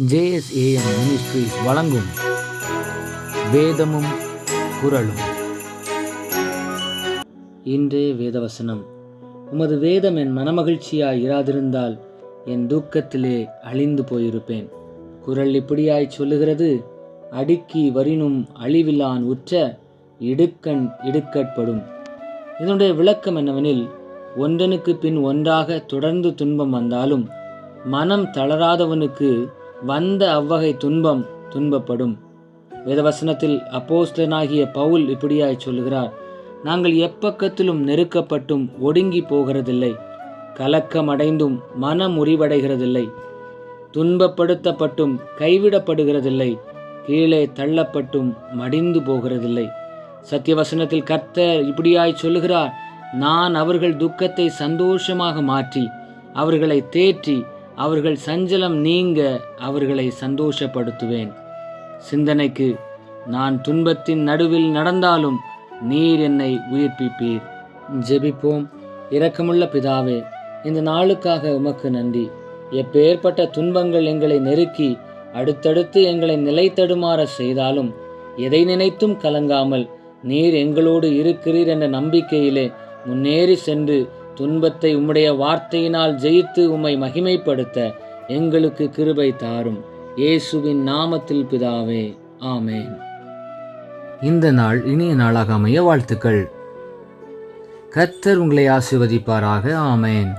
JSAM ministries வழங்கும் வேதமும் குரலும் இன்றே வேதவசனம். உமது வேதம் என் மனமகிழ்ச்சியாய் இராதிருந்தால் என் தூக்கத்திலே அழிந்து போயிருப்பேன். குரல் இப்படியாய் சொல்லுகிறது. அடுக்கி வரினும் அழிவிலான் உற்ற இடுக்கண் இடுக்கட்படும். இதனுடைய விளக்கம் என்னவெனில் ஒன்றனுக்கு பின் ஒன்றாக தொடர்ந்து துன்பம் வந்தாலும் மனம் தளராதவனுக்கு வந்த அவ்வகை துன்பம் துன்பப்படும். வேதவசனத்தில் அப்போஸ்தனாகிய பவுல் இப்படியாய் சொல்லுகிறார் நாங்கள் எப்பக்கத்திலும் நெருக்கப்பட்டும் ஒடுங்கி போகிறதில்லை கலக்கமடைந்தும் மனம் முறிவடைகிறதில்லை துன்பப்படுத்தப்பட்டும் கைவிடப்படுகிறதில்லை கீழே தள்ளப்பட்டும் மடிந்து போகிறதில்லை. சத்தியவசனத்தில் கர்த்தர் இப்படியாய் சொல்லுகிறார் நான் அவர்கள் துக்கத்தை சந்தோஷமாக மாற்றி அவர்களை தேற்றி அவர்கள் சஞ்சலம் நீங்க அவர்களை சந்தோஷப்படுத்துவேன். சிந்தனைக்கு நான் துன்பத்தின் நடுவில் நடந்தாலும் நீர் என்னை உயிர்ப்பிப்பீர். ஜெபிப்போம். இரக்கமுள்ள பிதாவே இந்த நாளுக்காக உமக்கு நன்றி. எப்பேற்பட்ட துன்பங்கள் எங்களை நெருக்கி அடுத்தடுத்து எங்களை நிலைத்தடுமாற செய்தாலும் எதை நினைத்தும் கலங்காமல் நீர் எங்களோடு இருக்கிறீர் என்ற நம்பிக்கையிலே முன்னேறி சென்று துன்பத்தை உம்முடைய வார்த்தையினால் ஜெயித்து உம்மை மகிமைப்படுத்த எங்களுக்கு கிருபை தாரும். இயேசுவின் நாமத்தில் பிதாவே ஆமேன். இந்த நாள் இனிய நாளாக அமைய வாழ்த்துக்கள். கர்த்தர் உங்களை ஆசிர்வதிப்பாராக ஆமேன்.